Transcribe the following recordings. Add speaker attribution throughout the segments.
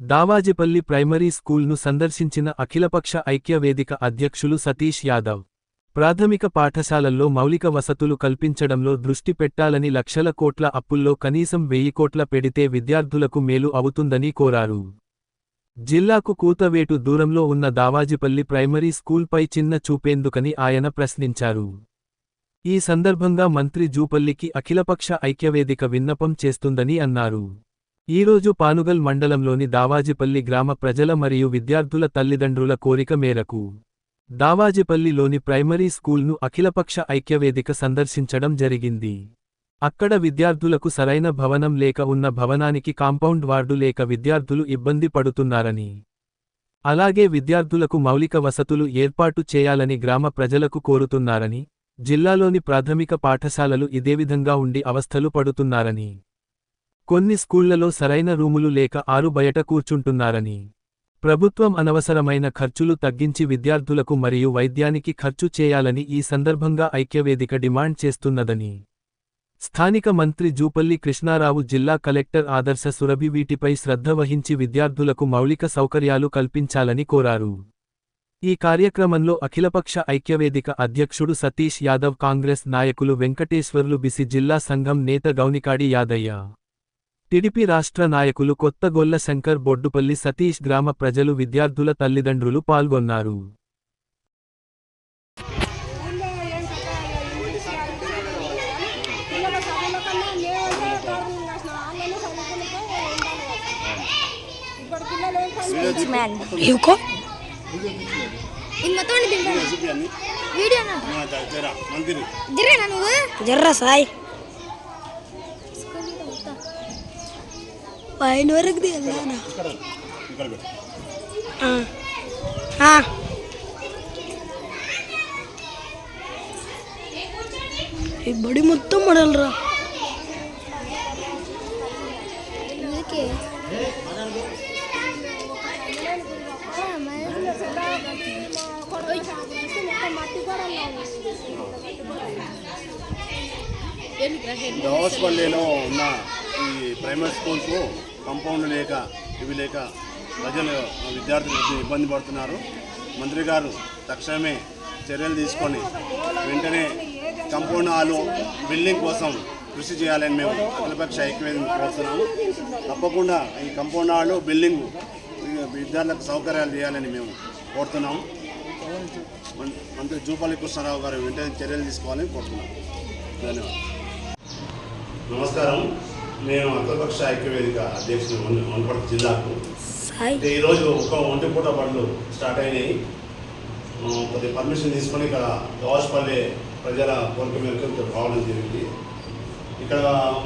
Speaker 1: దావాజిపల్లి primary స్కూల్ను సందర్శించిన అఖిలపక్ష ఐక్యవేదిక అధ్యక్షులు సతీష్ యాదవ్. ప్రాథమిక పాఠశాలల్లో మౌలిక వసతులు కల్పించడంలో దృష్టి పెట్టాలని లక్షల కోట్ల అప్పుల్లో కనీసం వెయ్యి కోట్ల పెడితే విద్యార్థులకు మేలు అవుతుందని కోరారు. జిల్లాకు కూతవేటు దూరంలో ఉన్న దావాజిపల్లి ప్రైమరీ స్కూల్పై చిన్న చూపేందుకని ఆయన ప్రశ్నించారు. ఈ సందర్భంగా మంత్రి జూపల్లికి అఖిలపక్ష ఐక్యవేదిక విన్నపం చేస్తుందని అన్నారు. ఈరోజు పానుగల్ మండలంలోని దావాజిపల్లి గ్రామ ప్రజల మరియు విద్యార్థుల తల్లిదండ్రుల కోరిక మేరకు దావాజిపల్లిలోని ప్రైమరీ స్కూల్ను అఖిలపక్ష ఐక్యవేదిక సందర్శించడం జరిగింది. అక్కడ విద్యార్థులకు సరైన భవనం లేక ఉన్న భవనానికి కాంపౌండ్ వార్డు లేక విద్యార్థులు ఇబ్బంది పడుతున్నారని అలాగే విద్యార్థులకు మౌలిక వసతులు ఏర్పాటు చేయాలని గ్రామ ప్రజలకు కోరుతున్నారని జిల్లాలోని ప్రాథమిక పాఠశాలలు ఇదే విధంగా ఉండి అవస్థలు పడుతున్నారని కొన్ని స్కూళ్ళలో సరైన రూములు లేక ఆరు బయట కూర్చుంటున్నారని. ప్రభుత్వం అనవసరమైన ఖర్చులు తగ్గించి విద్యార్థులకు మరియు వైద్యానికి ఖర్చు చేయాలని ఈ సందర్భంగా ఐక్యవేదిక డిమాండ్ చేస్తున్నదని. స్థానిక మంత్రి జూపల్లి కృష్ణారావు జిల్లా కలెక్టర్ ఆదర్శ సురభి వీటిపై శ్రద్ధ వహించి విద్యార్థులకు మౌలిక సౌకర్యాలు కల్పించాలని కోరారు. ఈ కార్యక్రమంలో అఖిలపక్ష ఐక్యవేదిక అధ్యక్షుడు సతీష్ యాదవ్ కాంగ్రెస్ నాయకులు వెంకటేశ్వర్లు బిసి జిల్లా సంఘం నేత గౌనికాడి యాదయ్య టిడిపి రాష్ట్ర నాయకులు కొత్తగొల్ల శంకర్ బొడ్డుపల్లి సతీష్ గ్రామ ప్రజలు విద్యార్థుల తల్లిదండ్రులు పాల్గొన్నారు.
Speaker 2: ఊళ్ళో ఏం పైన
Speaker 3: వరకు దిగానా
Speaker 4: ఇక్కడ ఇక్కడ పెట్టు.
Speaker 3: ఈ బడి మొత్తం మడలరా
Speaker 4: దోసపల్లిలో ఉన్న ఈ ప్రైమరీ స్కూల్స్ కంపౌండ్ లేక ఇవి లేక ప్రజలు విద్యార్థులు ఇబ్బంది పడుతున్నారు. మంత్రి గారు తక్షణమే చర్యలు తీసుకొని వెంటనే కంపౌండ్ హాలు బిల్డింగ్ కోసం కృషి చేయాలని మేము అఖిలపక్ష ఐక్యవేదం కోరుతున్నాము. తప్పకుండా ఈ కంపౌండ్ హాలు బిల్డింగ్ విద్యార్థులకు సౌకర్యాలు చేయాలని మేము కోరుతున్నాము. మం- మంత్రి జూపల్లి కృష్ణారావు గారు వెంటనే చర్యలు తీసుకోవాలని కోరుతున్నాము. ధన్యవాదాలు. నమస్కారం. నేను అఖిలపక్ష ఐక్యవేదిక అధ్యక్షుడు వన- వనపర్తి జిల్లాకు. ఈరోజు ఒక ఒంటి పూట బడులు స్టార్ట్ అయినాయి. ఆ, కొద్దిగా పర్మిషన్ తీసుకొని ఇక్కడ దోషపల్లి ప్రజల కోరిక మేరకు ఇక్కడ రావడం జరిగింది. ఇక్కడ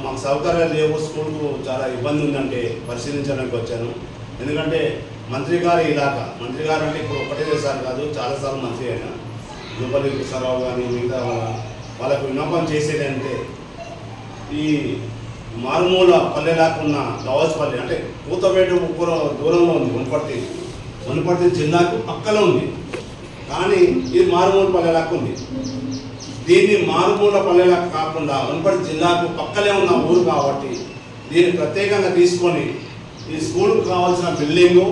Speaker 4: మాకు సౌకర్యాలు లేవు స్కూల్కు చాలా ఇబ్బంది ఉందంటే పరిశీలించడానికి వచ్చాను. ఎందుకంటే మంత్రి గారి ఇలాకా మంత్రి గారు అంటే ఇప్పుడు ఒకటే సార్ కాదు చాలాసార్లు మంత్రి అయినా జూపల్లి కృష్ణారావు కానీ మిగతా వాళ్ళ వాళ్ళకు విన్నపం చేసేది అంటే ఈ మారుమూల పల్లెలాకున్న దవాజ్పల్లి అంటే కూతపేట ఉప్పుర దూరంలో ఉంది వనపర్తి వనపర్తి జిల్లాకు పక్కలో ఉంది. కానీ ఇది మారుమూల పల్లెలాకు ఉంది. దీన్ని మారుమూల పల్లెలా కాకుండా వనపర్తి జిల్లాకు పక్కలే ఉన్న ఊరు కాబట్టి దీన్ని ప్రత్యేకంగా తీసుకొని ఈ స్కూల్కి కావాల్సిన బిల్డింగు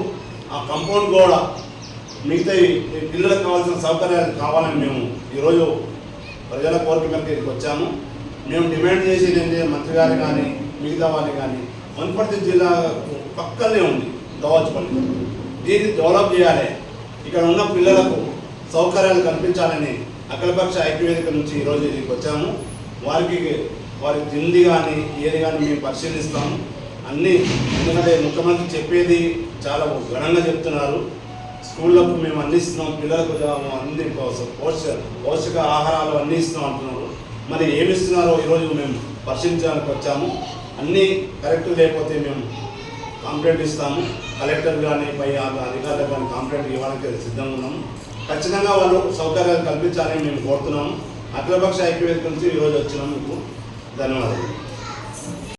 Speaker 4: ఆ కంపౌండ్ గోడ మిగతా పిల్లలకు కావాల్సిన సౌకర్యాలు కావాలని మేము ఈరోజు ప్రజల కోరిక మేరకు వచ్చాము. మేము డిమాండ్ చేసేది ఏంటి? మంత్రి గారు కానీ మిగతా వాళ్ళు కానీ వనపర్తి జిల్లా పక్కనే ఉంది దవాజ్పల్లి దీన్ని డెవలప్ చేయాలి. ఇక్కడ ఉన్న పిల్లలకు సౌకర్యాలు కల్పించాలని అఖిలపక్ష ఐక్యవేదిక నుంచి ఈరోజు ఇక్కడికి వచ్చాము. వారికి వారి తిండి కానీ ఏది కానీ మేము పరిశీలిస్తాము. అన్నీ ఎందుకంటే ముఖ్యమంత్రి చెప్పేది చాలా ఘనంగా చెప్తున్నారు. స్కూళ్ళకు మేము అందిస్తున్నాం పిల్లలకు జా- అన్ని పోషక ఆహారాలు అందిస్తున్నాం అంటున్నారు. మరి ఏమి ఇస్తున్నారో ఈరోజు మేము పరిశీలించడానికి వచ్చాము. అన్నీ కరెక్ట్ లేకపోతే మేము కంప్లైంట్ ఇస్తాము. కలెక్టర్ కానీ పై అధికారులకు కానీ కంప్లైంట్ ఇవ్వడానికి సిద్ధంగా ఉన్నాము. ఖచ్చితంగా వాళ్ళు సౌకర్యాలు కల్పించాలని మేము కోరుతున్నాము. అఖిలపక్ష ఐక్యవేదిక నుంచి ఈరోజు వచ్చినాం మీకు ధన్యవాదాలు.